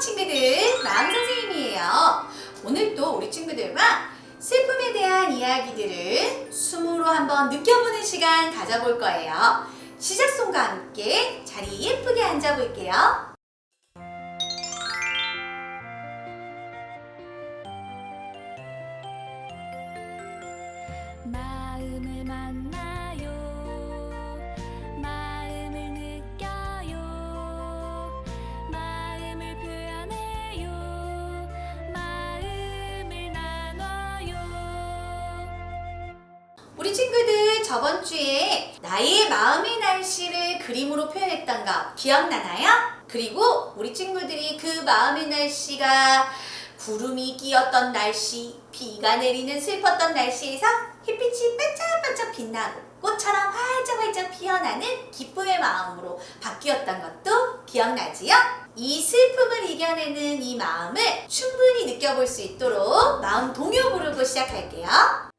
친구들, 마음 선생님이에요. 오늘 또 우리 친구들과 슬픔에 대한 이야기들을 숨으로 한번 느껴보는 시간 가져볼 거예요. 시작송과 함께 자리 예쁘게 앉아볼게요. 마음을 만나 우리 친구들 저번 주에 나의 마음의 날씨를 그림으로 표현했던 거 기억나나요? 그리고 우리 친구들이 그 마음의 날씨가 구름이 끼었던 날씨, 비가 내리는 슬펐던 날씨에서 햇빛이 반짝반짝 빛나고 꽃처럼 활짝활짝 피어나는 기쁨의 마음으로 바뀌었던 것도 기억나지요? 이 슬픔을 이겨내는 이 마음을 충분히 느껴볼 수 있도록 마음 동요 부르고 시작할게요.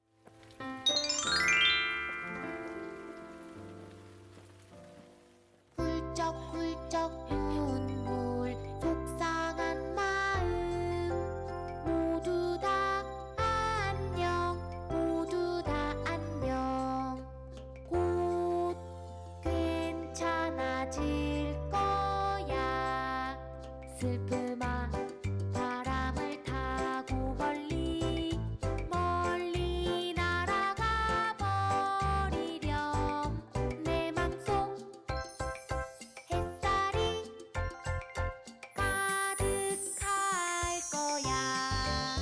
괜찮아질 거야 슬픔아 바람을 타고 멀리 멀리 날아가 버리렴 내 맘속 햇살이 가득할 거야.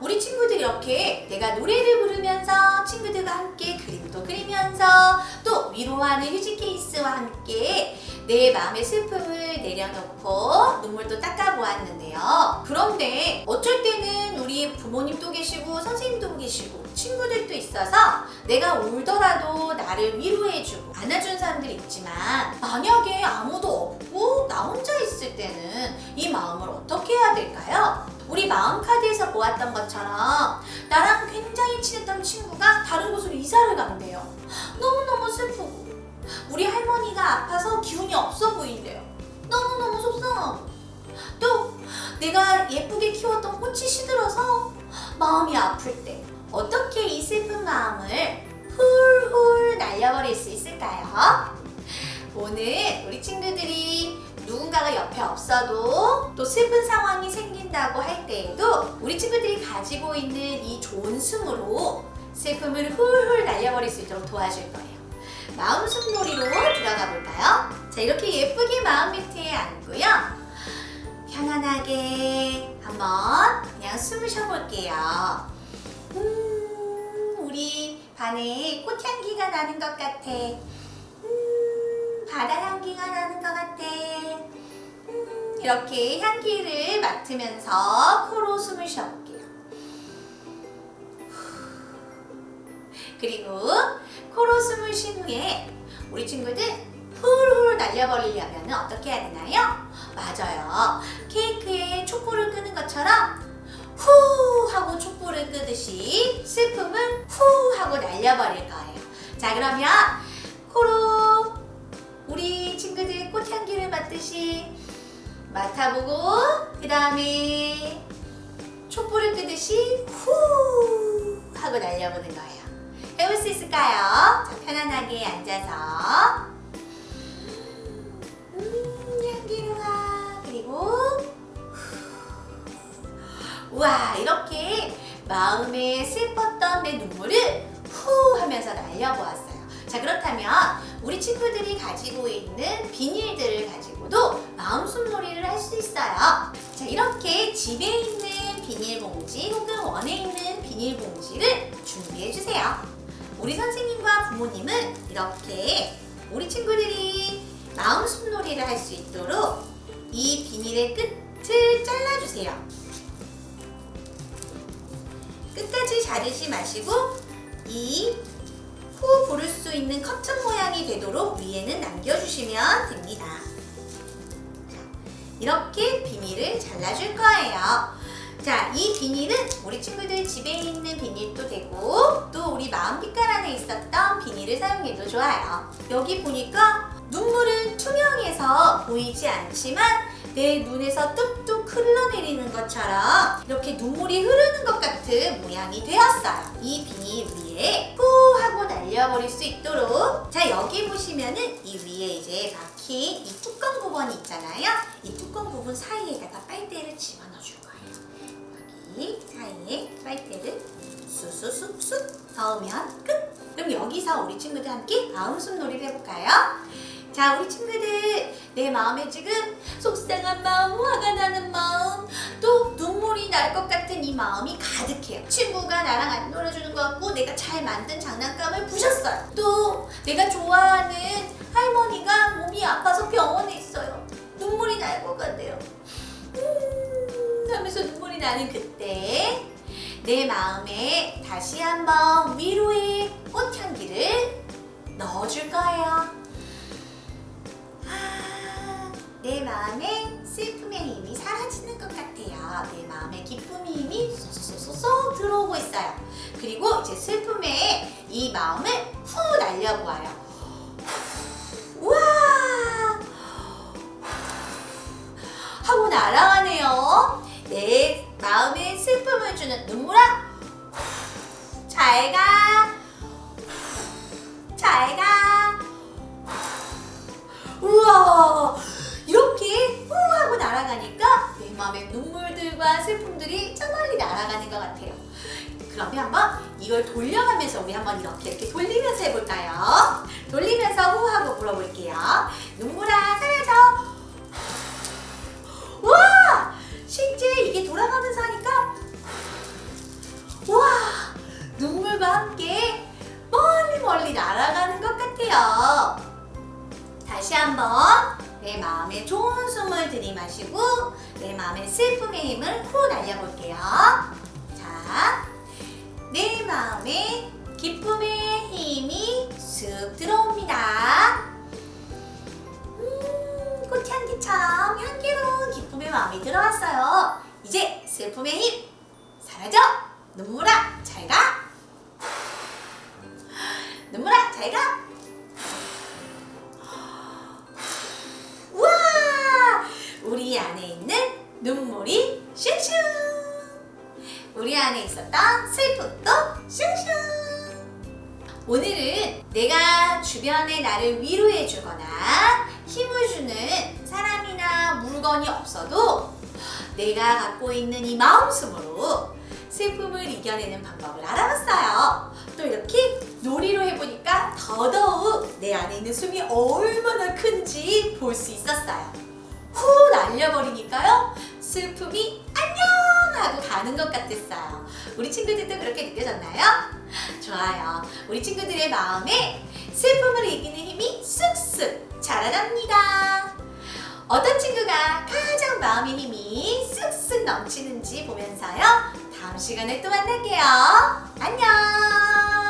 우리 친구들이 이렇게 내가 노래를 부르면서 친구들과 함께 그림도 그리면서 또 위로하는 휴지 케이스와 함께 내 마음의 슬픔을 내려놓고 눈물도 닦아보았는데요. 그런데 어쩔 때는 우리 부모님도 계시고 선생님도 계시고 친구들도 있어서 내가 울더라도 나를 위로해주고 안아준 사람들이 있지만 만약에 아무도 없고 나 혼자 있을 때는 이 마음을 어떻게 해야 될까요? 우리 마음 카드에서 보았던 것처럼 나랑 굉장히 친했던 친구가 다른 곳으로 이사를 간대요. 너무너무 슬프고 우리 할머니가 아파서 기운이 없어 보인대요. 너무너무 속상하고 또 내가 예쁘게 키웠던 꽃이 시들어서 마음이 아플 때 어떻게 이 슬픈 마음을 훌훌 날려버릴 수 있을까요? 오늘 우리 친구들이 누군가가 옆에 없어도 또 슬픈 상황이 생긴다고 할 때에도 우리 친구들이 가지고 있는 이 좋은 숨으로 슬픔을 훌훌 날려버릴 수 있도록 도와줄 거예요. 마음 숨놀이로 들어가 볼까요? 자, 이렇게 예쁘게 마음 밑에 앉고요. 편안하게 한번 그냥 숨을 쉬어볼게요. 음, 우리 반에 꽃향기가 나는 것 같아. 음, 바다 향기가 나는 것 같아. 음, 이렇게 향기를 맡으면서 코로 숨을 쉬어볼게요. 그리고 코로 숨을 쉰 후에 우리 친구들 훌훌 날려버리려면 어떻게 해야 되나요? 맞아요. 케이크에 촛불을 끄는 것처럼 후 하고 촛불을 끄듯이 슬픔을 후 하고 날려버릴 거예요. 자, 그러면 코로 맡듯이 맡아보고 그 다음에 촛불을 끄듯이 후 하고 날려보는 거예요. 해볼 수 있을까요? 자, 편안하게 앉아서 음, 향기로워. 그리고 우와 이렇게 마음에 슬펐던 내 눈물을 후 하면서 날려보았어요. 자 그렇다면 우리 친구들이 가지고 있는 비닐들을 있어요. 자 이렇게 집에 있는 비닐봉지 혹은 원에 있는 비닐봉지를 준비해 주세요. 우리 선생님과 부모님은 이렇게 우리 친구들이 마음 숨놀이를 할 수 있도록 이 비닐의 끝을 잘라주세요. 끝까지 자르지 마시고 이 후 부를 수 있는 커튼 모양이 되도록 위에는 남겨주시면 됩니다. 자, 이렇게 비닐을 잘라줄 거예요. 자, 이 비닐은 우리 친구들 집에 있는 비닐도 되고 또 우리 마음 빛깔 안에 있었던 비닐을 사용해도 좋아요. 여기 보니까 눈물은 투명해서 보이지 않지만 내 눈에서 뚝뚝 흘러내리는 것처럼 이렇게 눈물이 흐르는 것 같은 모양이 되었어요. 이 비닐 위에 후 하고 날려버릴 수 있도록 자 여기 보시면은 이 위에 이제 박힌 이 뚜껑 부분이 있잖아요. 이 부분 사이에다가 빨대를 집어넣어 줄 거예요. 여기 사이에 빨대를 쑥쑥쑥쑥 넣으면 끝. 그럼 여기서 우리 친구들 함께 마음속 놀이를 해볼까요? 자, 우리 친구들 내 마음에 지금 속상한 마음, 화가 나는 마음, 또 눈물이 날 것 같은 이 마음이 가득해요. 친구가 나랑 안 놀아주는 것 같고 내가 잘 만든 장난감을 부셨어요. 또 내가 좋아하는 할머니가 몸이 아파서 병원에 있어요. 눈물이 날 것 같아요. 음, 하면서 눈물이 나는 그때 내 마음에 다시 한번 위로의 꽃향기를 넣어줄 거예요. 아, 내 마음에 슬픔의 힘이 사라지는 것 같아요. 내 마음에 기쁨의 힘이 쏙쏙쏙쏙 들어오고 있어요. 그리고 이제 슬픔의 이 마음을 후 날려보아요. 마음의 눈물들과 슬픔들이 저 멀리 날아가는 것 같아요. 그러면 한번 이걸 돌려가면서 우리 한번 이렇게 이렇게 돌리면서 해볼까요? 돌리면서 후 하고 물어볼게요. 눈물아 사라져 마음의 슬픔의 힘을 후 날려볼게요. 자, 내 마음에 기쁨의 힘이 쓱 들어옵니다. 음, 꽃향기처럼 향기로운 기쁨의 마음이 들어왔어요. 이제 슬픔의 힘 사라져! 눈물아, 우리 안에 있었던 슬픔도 슝슝! 오늘은 내가 주변에 나를 위로해 주거나 힘을 주는 사람이나 물건이 없어도 내가 갖고 있는 이 마음숨으로 슬픔을 이겨내는 방법을 알아봤어요. 또 이렇게 놀이로 해보니까 더더욱 내 안에 있는 숨이 얼마나 큰지 볼 수 있었어요. 후 날려버리니까요. 슬픔이 하고 가는 것 같았어요. 우리 친구들도 그렇게 느껴졌나요? 좋아요. 우리 친구들의 마음에 슬픔을 이기는 힘이 쑥쑥 자라납니다. 어떤 친구가 가장 마음의 힘이 쑥쑥 넘치는지 보면서요. 다음 시간에 또 만날게요. 안녕!